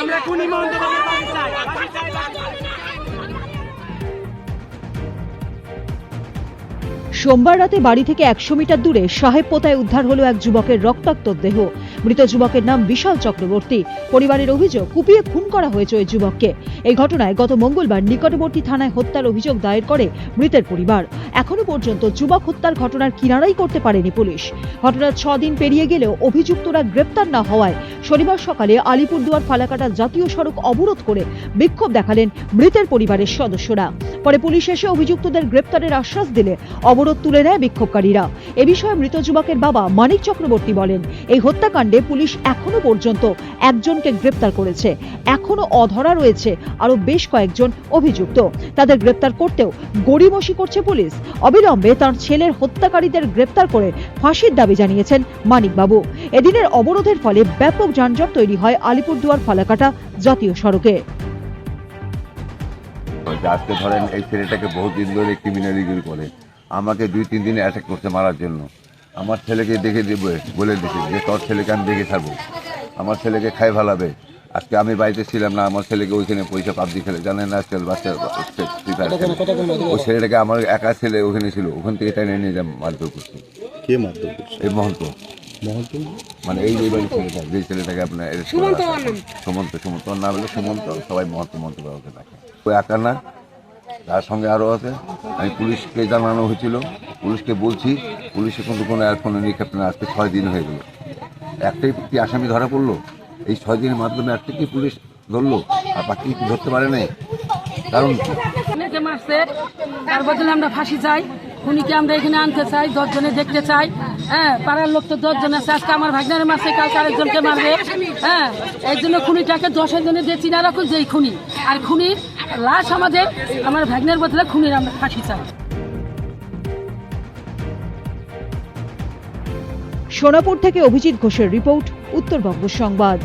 আমরা কোন ইমাউন্ট চাই। সোমবার রাতে বাড়ি থেকে একশো মিটার দূরে সাহেব পোতায় উদ্ধার হলো এক যুবকের রক্তাক্ত দেহ। মৃত যুবকের নাম বিশাল চক্রবর্তী। পরিবারের অভিযোগ, কুপিয়ে খুন করা হয়েছে ওই যুবককে। এই ঘটনায় গত মঙ্গলবার নিকটবর্তী থানায় হত্যার অভিযোগ দায়ের করে মৃতের পরিবার। এখনও পর্যন্ত যুবক হত্যার ঘটনার কিনারাই করতে পারেনি পুলিশ। ঘটনার ছ দিন পেরিয়ে গেলেও অভিযুক্তরা গ্রেপ্তার না হওয়ায় শনিবার সকালে আলিপুরদুয়ার ফালাকাটা জাতীয় সড়ক অবরোধ করে বিক্ষোভ দেখালেন মৃতের পরিবারের সদস্যরা। পরে পুলিশ এসে অভিযুক্তদের গ্রেপ্তারের আশ্বাস দিলে অবরোধ তুলে নেয় বিক্ষোভকারীরা। এ বিষয়ে মৃত যুবকের বাবা মানিক চক্রবর্তী বলেন, এই হত্যাকাণ্ডে পুলিশ এখনও পর্যন্ত একজনকে গ্রেপ্তার করেছে। এখনও অধরা রয়েছে আরও বেশ কয়েকজন অভিযুক্ত। তাদের গ্রেপ্তার করতেও গড়িমসি করছে পুলিশ। অবিলম্বে তার ছেলের হত্যাকারীদের গ্রেপ্তার করে ফাঁসির দাবি জানিয়েছেন মানিকবাবু। এদিনের অবরোধের ফলে ব্যাপক যানজট তৈরি হয় আলিপুরদুয়ার ফালাকাটা জাতীয় সড়কে। আজকে ধরেন এই ছেলেটাকে বহুত দিন ধরে ক্রিমিনালিগুলি করে। আমাকে দুই তিন দিনে অ্যাটাক করছে মারার জন্য। আমার ছেলেকে দেখে দেবে বলে দিছে যে তোর ছেলেকে আমি দেখে থাকব আমার ছেলেকে খাই ভালাবে আজকে আমি বাড়িতে ছিলাম না আমার ছেলেকে ওইখানে পয়সা পাবজি খেলে। জানেন না আজকাল বাচ্চা। ওই ছেলেটাকে আমার একা ছেলে ওখানে ছিল। ওখান থেকে টেনে নিয়ে যাম মারধর করছি। কে মারধর করছে? এই মহন্ত। মহন্ত? মানে এই যে বাড়ির ছেলেটা যে ছেলেটাকে আপনার। সুমন্ত সুমন্ত ওর নাম হলো সুমন্ত। সবাই মহন্ত মহন্ত বাবাকে ডাকে। ও একা না? তার সঙ্গে আরও আছে। আমি পুলিশকে জানানো হয়েছিল। পুলিশকে বলছি, পুলিশে কিন্তু কোনো কোনো নিক্ষেপ না আজকে ছয় দিন হয়ে গেল। একটাই কি আসামি ধরা পড়ল? এই ছয় দিনের মাধ্যমে একটা কি পুলিশ ধরলো? আর বাকি কি ধরতে পারে নাই? কারণ তার বদলে আমরা ফাঁসি চাই। খুনিকে আমরা এখানে আনতে চাই? দশজনে দেখতে চাই। হ্যাঁ পাড়ার লোক তো দশজন আছে। আজকে আমার ভাগনারে মারছে, কালকে আরেকজনকে মারবে। হ্যাঁ এই জন্য খুনিটাকে দশের জনে দিয়ে চিনা রাখুন যে খুনি। আর খুনির লাশ আমাদের, আমার ভাগ্নের বদলে খুনির আমরা ফাঁসি চাই। সোনাপুর থেকে অভিজিৎ ঘোষের রিপোর্ট, উত্তরবঙ্গ সংবাদ।